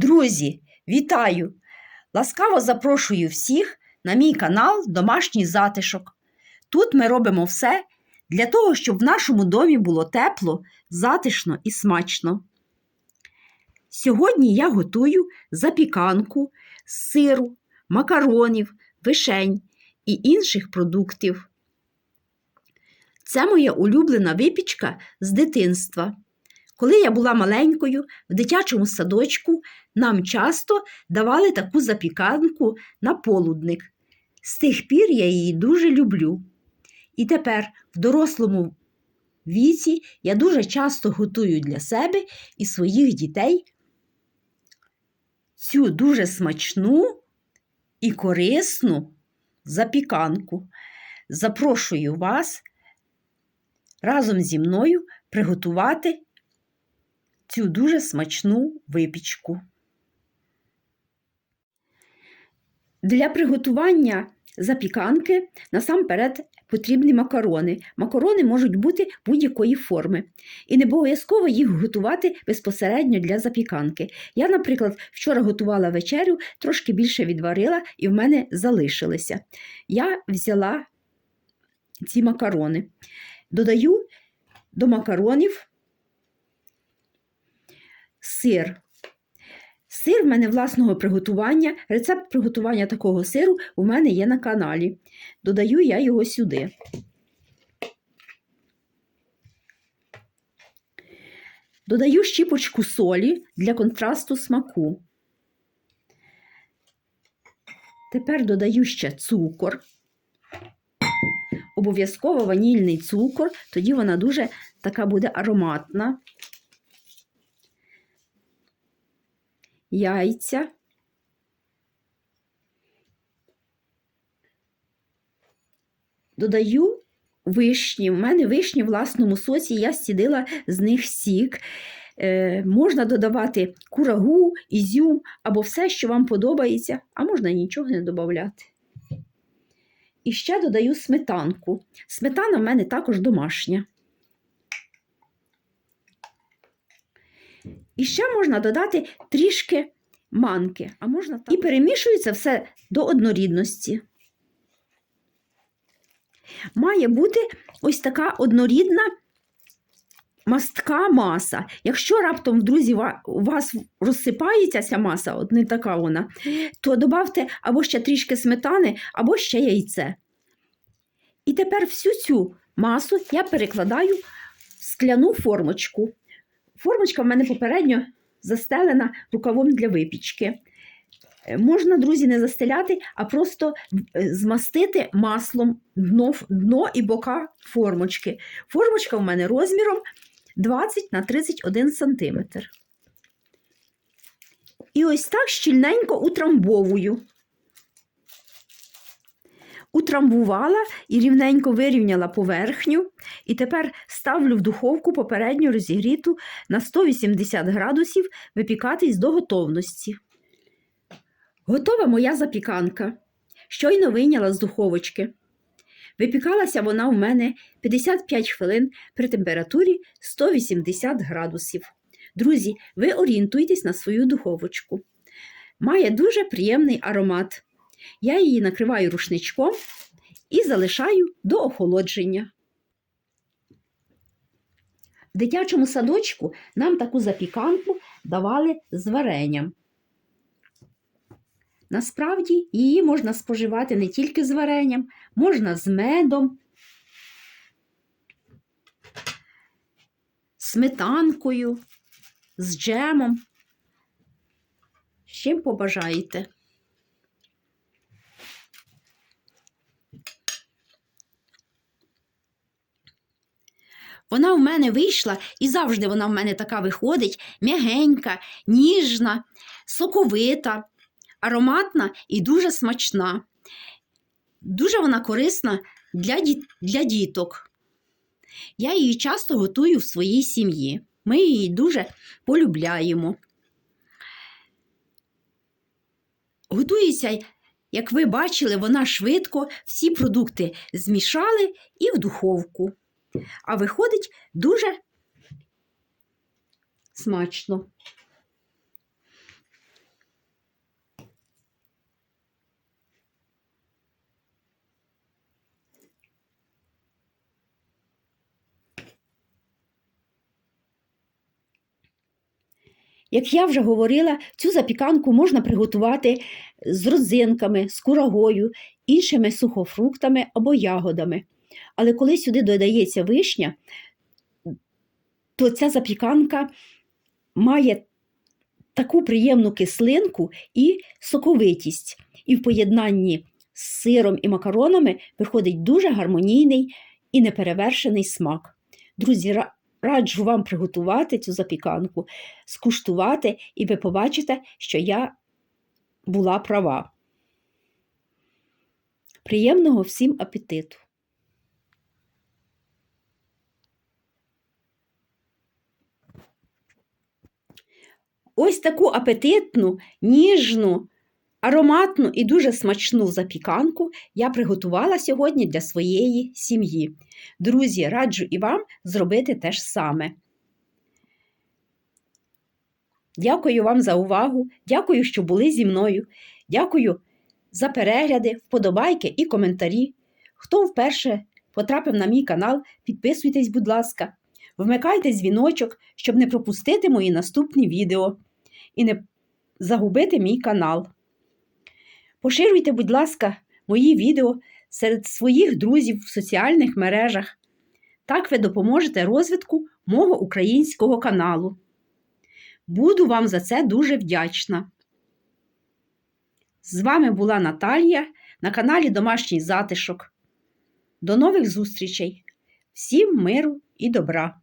Друзі, вітаю! Ласкаво запрошую всіх на мій канал Домашній затишок. Тут ми робимо все для того, щоб в нашому домі було тепло, затишно і смачно. Сьогодні я готую запіканку з сиру, макаронів, вишень і інших продуктів. Це моя улюблена випічка з дитинства. Коли я була маленькою, в дитячому садочку нам часто давали таку запіканку на полудник. З тих пір я її дуже люблю. І тепер, в дорослому віці, я дуже часто готую для себе і своїх дітей цю дуже смачну і корисну запіканку. Запрошую вас разом зі мною приготувати цю дуже смачну випічку. Для приготування запіканки насамперед потрібні макарони. Макарони можуть бути будь-якої форми. І не обов'язково їх готувати безпосередньо для запіканки. Я, наприклад, вчора готувала вечерю, трошки більше відварила і в мене залишилися. Я взяла ці макарони. Додаю до макаронів сир. Сир в мене власного приготування. Рецепт приготування такого сиру у мене є на каналі. Додаю я його сюди. Додаю щіпочку солі для контрасту смаку. Тепер додаю ще цукор. Обов'язково ванільний цукор, тоді вона дуже така буде ароматна. Яйця. Додаю вишні. У мене вишні в власному соці, я стідила з них сік. Е, Можна додавати курагу, ізюм або все, що вам подобається, а можна нічого не додати. І ще додаю сметанку. Сметана в мене також домашня. І ще можна додати трішки манки, а можна так. і перемішується все до однорідності. Має бути ось така однорідна мастка маса. Якщо раптом, друзі, у вас розсипається ця маса, от не така вона, то додавте або ще трішки сметани, або ще яйце. І тепер всю цю масу я перекладаю в скляну формочку. Формочка в мене попередньо застелена рукавом для випічки. Е, можна, друзі, не застеляти, а просто е, змастити маслом дно дно і бока формочки. Формочка в мене розміром 20 на 31 см. І ось так щільненько утрамбовую утрамбувала і рівненько вирівняла поверхню. І тепер ставлю в духовку попередньо розігріту на 180 градусів випікатись до готовності. Готова моя запіканка. Щойно вийняла з духовочки. Випікалася вона у мене 55 хвилин при температурі 180 градусів. Друзі, ви орієнтуйтесь на свою духовочку. Має дуже приємний аромат. Я її накриваю рушничком і залишаю до охолодження. В дитячому садочку нам таку запіканку давали з варенням. Насправді, її можна споживати не тільки з варенням, можна з медом, сметанкою, з джемом. З чим побажаєте. Вона в мене вийшла, і завжди вона в мене така виходить: м'ягенька, ніжна, соковита, ароматна і дуже смачна. Дуже вона корисна для, ді... для діток. Я її часто готую в своїй сім'ї. Ми її дуже полюбляємо. Готується, як ви бачили, вона швидко, всі продукти змішали і в духовку. А виходить дуже смачно. Як я вже говорила, цю запіканку можна приготувати з родзинками, з курагою, іншими сухофруктами або ягодами. Але коли сюди додається вишня, то ця запіканка має таку приємну кислинку і соковитість. І в поєднанні з сиром і макаронами виходить дуже гармонійний і неперевершений смак. Друзі, раджу вам приготувати цю запіканку, скуштувати, і ви побачите, що я була права. Приємного всім апетиту! Ось таку апетитну, ніжну, ароматну і дуже смачну запіканку я приготувала сьогодні для своєї сім'ї. Друзі, раджу і вам зробити те ж саме. Дякую вам за увагу. Дякую, що були зі мною. Дякую за перегляди, вподобайки і коментарі. Хто вперше потрапив на мій канал, підписуйтесь, будь ласка, вмикайте дзвіночок, щоб не пропустити мої наступні відео і не загубити мій канал. Поширюйте, будь ласка, мої відео серед своїх друзів в соціальних мережах. Так ви допоможете розвитку мого українського каналу. Буду вам за це дуже вдячна. З вами була Наталія на каналі Домашній затишок. До нових зустрічей! Всім миру і добра!